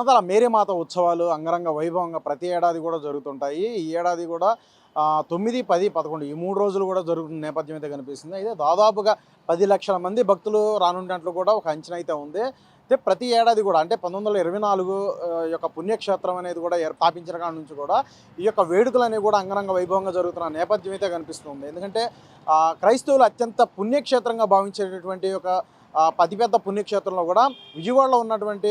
గుణదల మేరీమాత ఉత్సవాలు అంగరంగ వైభవంగా ప్రతి ఏడాది కూడా జరుగుతుంటాయి. ఈ ఏడాది కూడా తొమ్మిది పది పదకొండు ఈ మూడు రోజులు కూడా జరుగుతున్న నేపథ్యం అయితే కనిపిస్తుంది. అయితే దాదాపుగా పది లక్షల మంది భక్తులు రానున్నట్లు కూడా ఒక అంచనా అయితే ఉంది. అయితే ప్రతి ఏడాది కూడా అంటే పంతొమ్మిది వందల ఇరవై నాలుగు యొక్క పుణ్యక్షేత్రం అనేది కూడా స్థాపించిన కాడ నుంచి కూడా ఈ యొక్క వేడుకలు అనేవి కూడా అంగరంగ వైభవంగా జరుగుతున్న నేపథ్యం అయితే కనిపిస్తుంది. ఎందుకంటే క్రైస్తవులు అత్యంత పుణ్యక్షేత్రంగా భావించేటటువంటి ఒక అతిపెద్ద పుణ్యక్షేత్రంలో కూడా విజయవాడలో ఉన్నటువంటి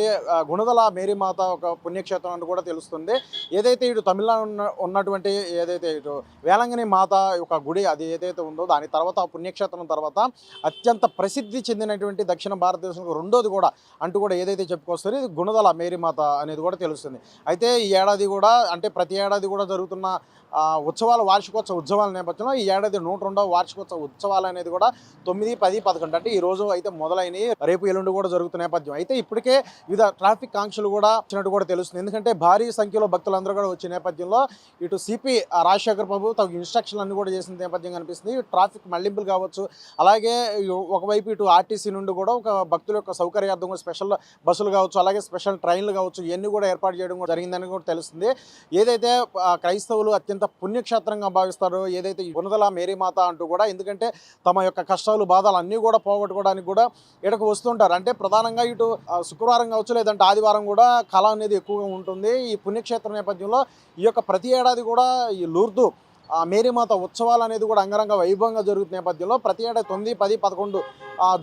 గుణదల మేరీమాత ఒక పుణ్యక్షేత్రం అని కూడా తెలుస్తుంది. ఏదైతే ఇటు తమిళనాడు ఉన్న- ఉన్నటువంటి ఏదైతే ఇటు వేలంగిని మాత ఒక గుడి అది ఏదైతే ఉందో దాని తర్వాత ఆ పుణ్యక్షేత్రం తర్వాత అత్యంత ప్రసిద్ధి చెందినటువంటి దక్షిణ భారతదేశంలో రెండోది కూడా అంటూ కూడా ఏదైతే చెప్పుకొస్తుంది ఇది గుణదల మేరీమాత అనేది కూడా తెలుస్తుంది. అయితే ఈ ఏడాది కూడా అంటే ప్రతి ఏడాది కూడా జరుగుతున్న ఉత్సవాల వార్షికోత్సవ ఉత్సవాల నేపథ్యంలో ఈ ఏడాది నూట రెండవ వార్షికోత్సవ ఉత్సవాలు అనేది కూడా తొమ్మిది పది పదకొండు అంటే ఈ రోజు అయితే మొదలైనవి రేపు ఎల్లుండి కూడా జరుగుతున్న నేపథ్యం. అయితే ఇప్పటికే వివిధ ట్రాఫిక్ ఆంక్షలు కూడా వచ్చినట్టు కూడా తెలుస్తుంది. ఎందుకంటే భారీ సంఖ్యలో భక్తులందరూ కూడా వచ్చే నేపథ్యంలో ఇటు సిపి రాజశేఖర్ బాబు తగు ఇన్స్ట్రక్షన్లు అన్ని కూడా చేసిన నేపథ్యం కనిపిస్తుంది. ట్రాఫిక్ మళ్ళింపులు కావచ్చు. అలాగే ఒకవైపు ఇటు ఆర్టీసీ నుండి కూడా ఒక భక్తుల యొక్క సౌకర్యార్థం కూడా స్పెషల్ బస్సులు కావచ్చు అలాగే స్పెషల్ ట్రైన్లు కావచ్చు ఇవన్నీ కూడా ఏర్పాటు చేయడం కూడా జరిగిందని కూడా తెలుస్తుంది. ఏదైతే క్రైస్తవులు అత్యంత పుణ్యక్షేత్రంగా భావిస్తారో ఏదైతే ఈ గుణదల మేరీమాత అంటూ కూడా ఎందుకంటే తమ యొక్క కష్టాలు బాధలు అన్నీ కూడా పోగొట్టుకోవడానికి కూడా ఇక్కడికి వస్తుంటారు. అంటే ప్రధానంగా ఇటు శుక్రవారం కావచ్చు లేదంటే ఆదివారం కూడా కళ అనేది ఎక్కువగా ఉంటుంది. ఈ పుణ్యక్షేత్ర నేపథ్యంలో ఈ యొక్క ప్రతి ఏడాది కూడా ఈ లూర్దు ఆ మేరీమాత ఉత్సవాలు అనేది కూడా అంగరంగ వైభవంగా జరుగుతున్న నేపథ్యంలో ప్రతి ఏడాది తొమ్మిది పది పదకొండు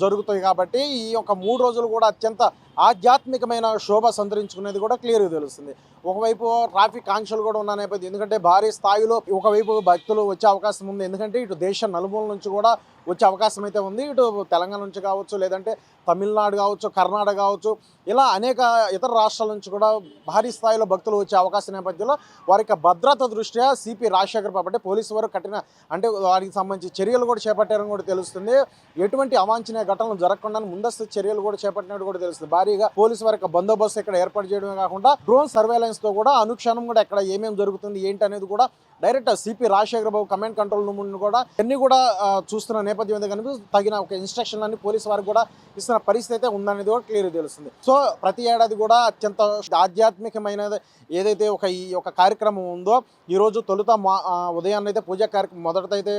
జరుగుతాయి కాబట్టి ఈ యొక్క మూడు రోజులు కూడా అత్యంత ఆధ్యాత్మికమైన శోభ సంతరించుకునేది కూడా క్లియర్గా తెలుస్తుంది. ఒకవైపు ట్రాఫిక్ ఆంక్షలు కూడా ఉన్న నేపథ్యం ఎందుకంటే భారీ స్థాయిలో ఒకవైపు భక్తులు వచ్చే అవకాశం ఉంది. ఎందుకంటే ఇటు దేశ నలుమూల నుంచి కూడా వచ్చే అవకాశం అయితే ఉంది. ఇటు తెలంగాణ నుంచి కావచ్చు లేదంటే తమిళనాడు కావచ్చు కర్ణాటక కావచ్చు ఇలా అనేక ఇతర రాష్ట్రాల నుంచి కూడా భారీ స్థాయిలో భక్తులు వచ్చే అవకాశం నేపథ్యంలో వారి యొక్క భద్రత దృష్ట్యా సిపి రాజశేఖర్ బాబు అంటే పోలీసు వారు కఠిన అంటే వారికి సంబంధించి చర్యలు కూడా చేపట్టారని కూడా తెలుస్తుంది. ఎటువంటి అవాంఛనీయ ఘటనలు జరగకుండా ముందస్తు చర్యలు కూడా చేపట్టినట్టు కూడా తెలుస్తుంది. భారీగా పోలీసు వారి బందోబస్తు ఇక్కడ ఏర్పాటు చేయడమే కాకుండా డ్రోన్ సర్వేలెన్స్తో కూడా అనుక్షణం కూడా ఎక్కడ ఏమేమి జరుగుతుంది ఏంటి అనేది కూడా direct CP Rajasekhara Babu command control room కూడా అన్ని కూడా చూస్తున్న నేపథ్యం అయితే కనుక తగిన ఒక ఇన్స్ట్రక్షన్ అన్ని పోలీసు వారికి కూడా ఇస్తున్న పరిస్థితి అయితే ఉందనేది కూడా క్లియర్ తెలుస్తుంది. సో ప్రతి ఏడాది కూడా అత్యంత ఆధ్యాత్మికమైన ఏదైతే ఒక ఈ ఒక కార్యక్రమం ఉందో ఈ రోజు తొలుత మా ఉదయాన్నే అయితే పూజా కార్యక్రమం మొదటైతే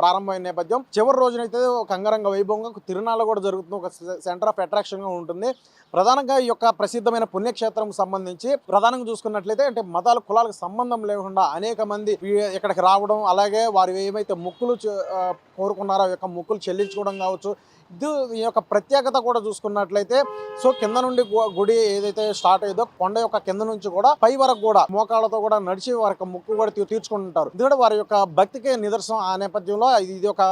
ప్రారంభమైన నేపథ్యం. చివరి రోజునైతే ఒక అంగరంగ వైభవంగా తిరునాళ్ళ కూడా జరుగుతుంది ఒక సెంటర్ ఆఫ్ అట్రాక్షన్గా ఉంటుంది. ప్రధానంగా ఈ యొక్క ప్రసిద్ధమైన పుణ్యక్షేత్రం సంబంధించి ప్రధానంగా చూసుకున్నట్లయితే అంటే మతాల కులాలకు సంబంధం లేకుండా అనేక మంది ఇక్కడికి రావడం అలాగే వారు ఏమైతే మొక్కులు కోరుకున్నారో యొక్క మొక్కులు చెల్లించుకోవడం కావచ్చు. ఇది ఈ యొక్క ప్రత్యేకత కూడా చూసుకున్నట్లయితే సో కింద నుండి గుడి ఏదైతే స్టార్ట్ అయ్యేదో కొండ యొక్క కింద నుంచి కూడా పై వరకు కూడా మోకాళ్ళతో కూడా నడిచి వారి యొక్క ముక్కు కూడా తీర్చుకుంటుంటారు. ఎందుకంటే వారి యొక్క భక్తికి నిదర్శనం ఆ నేపథ్యంలో. ఇది ఇది ఒక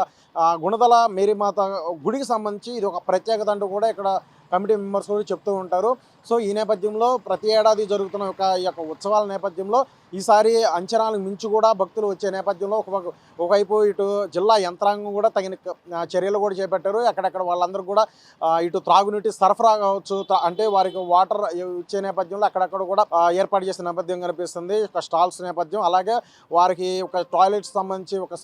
గుణదల మేరీమాత గుడికి సంబంధించి ఇది ఒక ప్రత్యేకత అంటూ కూడా ఇక్కడ కమిటీ మెంబర్స్ కూడా చెప్తూ ఉంటారు. సో ఈ నేపథ్యంలో ప్రతి ఏడాది జరుగుతున్న ఒక ఈ యొక్క ఉత్సవాల నేపథ్యంలో ఈసారి అంచనాలకు మించి కూడా భక్తులు వచ్చే నేపథ్యంలో ఒక ఒకవైపు ఇటు జిల్లా యంత్రాంగం కూడా తగిన చర్యలు కూడా చేపట్టారు. అక్కడక్కడ వాళ్ళందరూ కూడా ఇటు త్రాగునీటి సరఫరా కావచ్చు అంటే వారికి వాటర్ ఇచ్చే నేపథ్యంలో అక్కడక్కడ కూడా ఏర్పాటు చేసిన నేపథ్యం కనిపిస్తుంది. ఒక స్టాల్స్ నేపథ్యం. అలాగే వారికి ఒక టాయిలెట్స్ సంబంధించి ఒక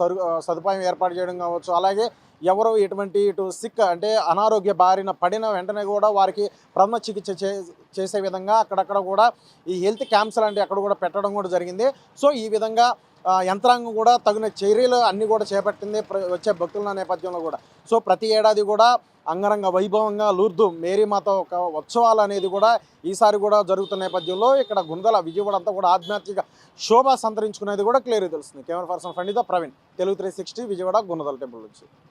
సదుపాయం ఏర్పాటు చేయడం కావచ్చు. అలాగే ఎవరు ఎటువంటి ఇటు సిక్ అంటే అనారోగ్య బారిన పడిన వెంటనే కూడా వారికి ప్రథమ చికిత్స చే చేసే విధంగా అక్కడక్కడ కూడా ఈ హెల్త్ క్యాంప్స్ లాంటివి అక్కడ కూడా పెట్టడం కూడా జరిగింది. సో ఈ విధంగా యంత్రాంగం కూడా తగిన చర్యలు అన్నీ కూడా చేపట్టింది ప్ర- వచ్చే భక్తుల నేపథ్యంలో కూడా. సో ప్రతి ఏడాది కూడా అంగరంగ వైభవంగా లూర్దు మేరీమాత ఒక ఉత్సవాలు అనేది కూడా ఈసారి కూడా జరుగుతున్న నేపథ్యంలో ఇక్కడ గుందల విజయవాడ అంతా కూడా ఆధ్యాత్మిక శోభ సంతరించుకునేది కూడా క్లియర్ తెలుస్తుంది. కెమెరా పర్సన్ ఫండితో Praveen. Telugu three sixty Vijayawada గుండదల temple నుంచి.